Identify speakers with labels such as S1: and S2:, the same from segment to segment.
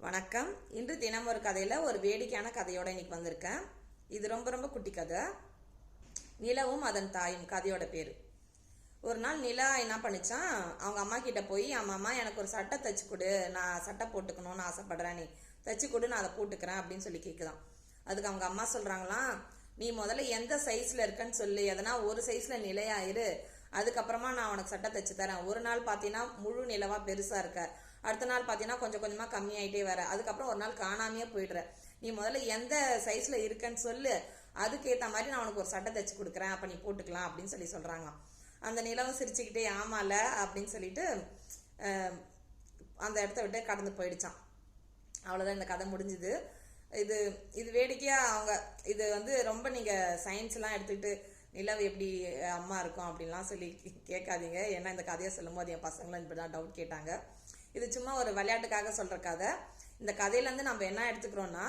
S1: வணக்கம். இன்று தினம் ஒரு கதையில் ஒரு வேடிக்கையான கதையோட இன்னைக்கு வந்திருக்கேன். இது ரொம்ப ரொம்ப குட்டி கதை. நிலவும் அதன் தாயும் கதையோட பேர். ஒரு நாள் நிலா என்ன பண்ணிச்சான்? அவங்க அம்மா கிட்ட போய் அம்மா அம்மா எனக்கு ஒரு சட்டை தச்சு கொடு. நான் சட்டை போட்டுக்கணும்னு ஆசைப்படுறேன் நீ. தச்சு கொடு நான் அதை போட்டுக்கிறேன் அப்படின்னு சொல்லி கேட்குதான் அதுக்கு அவங்க அம்மா சொல்கிறாங்களாம் நீ முதல்ல எந்த சைஸில் இருக்கன்னு சொல்லி. எதனா ஒரு சைஸில் நிலையாயிரு அதுக்கப்புறமா நான் உனக்கு சட்டை தச்சு தரேன். ஒரு நாள் பார்த்தீங்கன்னா முழு நிலவாக பெருசாக இருக்க. அடுத்த நாள் பார்த்தீங்கன்னா கொஞ்சம் கொஞ்சமாக கம்மியாயிட்டே வர. அதுக்கப்புறம் ஒரு நாள் காணாமையே போயிடுற. நீ முதல்ல எந்த சைஸில் இருக்கன்னு சொல்லு. அதுக்கேற்ற மாதிரி நான் உனக்கு ஒரு சட்டை தைச்சு கொடுக்குறேன். அப்போ நீ போட்டுக்கலாம் அப்படின்னு சொல்லி சொல்கிறாங்க அந்த நிலவும் சிரிச்சுக்கிட்டே ஆமால அப்படின்னு சொல்லிட்டு அந்த இடத்த விட்டு கடந்து போயிடுச்சான் அவ்வளோதான் இந்த கதை முடிஞ்சுது. இது இது வேடிக்கையாக அவங்க இது வந்து ரொம்ப நீங்கள் சயின்ஸ்லாம் எடுத்துக்கிட்டு நிலவு எப்படி அம்மா இருக்கும்? அப்படின்லாம் சொல்லி கேட்காதீங்க. ஏன்னா இந்த கதையை சொல்லும்போது என் பசங்களும் இப்படி தான் டவுட் கேட்டாங்க. இது சும்மா ஒரு விளையாட்டுக்காக சொல்கிற கதை. இந்த கதையிலேருந்து நம்ம என்ன எடுத்துக்கிறோன்னா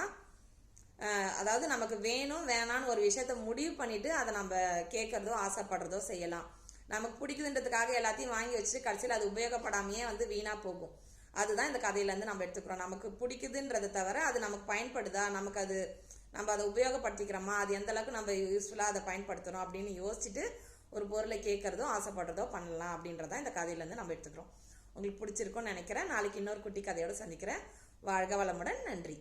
S1: அதாவது நமக்கு வேணும் வேணான்னு ஒரு விஷயத்த முடிவு பண்ணிவிட்டு அதை நம்ம கேட்குறதோ ஆசைப்படுறதோ செய்யலாம். நமக்கு பிடிக்குதுன்றதுக்காக எல்லாத்தையும் வாங்கி வச்சுட்டு கடைசியில் அது உபயோகப்படாமையே வந்து வீணாக போகும். அதுதான் இந்த கதையிலேருந்து நம்ம எடுத்துக்கிறோம். நமக்கு பிடிக்குதுன்றதை தவிர அது நமக்கு பயன்படுதா? நமக்கு அது நம்ம அதை உபயோகப்படுத்திக்கிறோமா? அது எந்த அளவுக்கு நம்ம யூஸ்ஃபுல்லாக அதை பயன்படுத்துகிறோம் அப்படின்னு யோசிச்சுட்டு ஒரு பொருளை கேட்குறதோ ஆசைப்படுறதோ பண்ணலாம் அப்படின்றதான் இந்த கதையிலேருந்து நம்ம எடுத்துக்கிறோம். உங்களுக்கு பிடிச்சிருக்கும்னு நினைக்கிறேன். நாளைக்கு இன்னொரு குட்டி கதையோடு சந்திக்கிறேன். வாழ்க வளமுடன். நன்றி.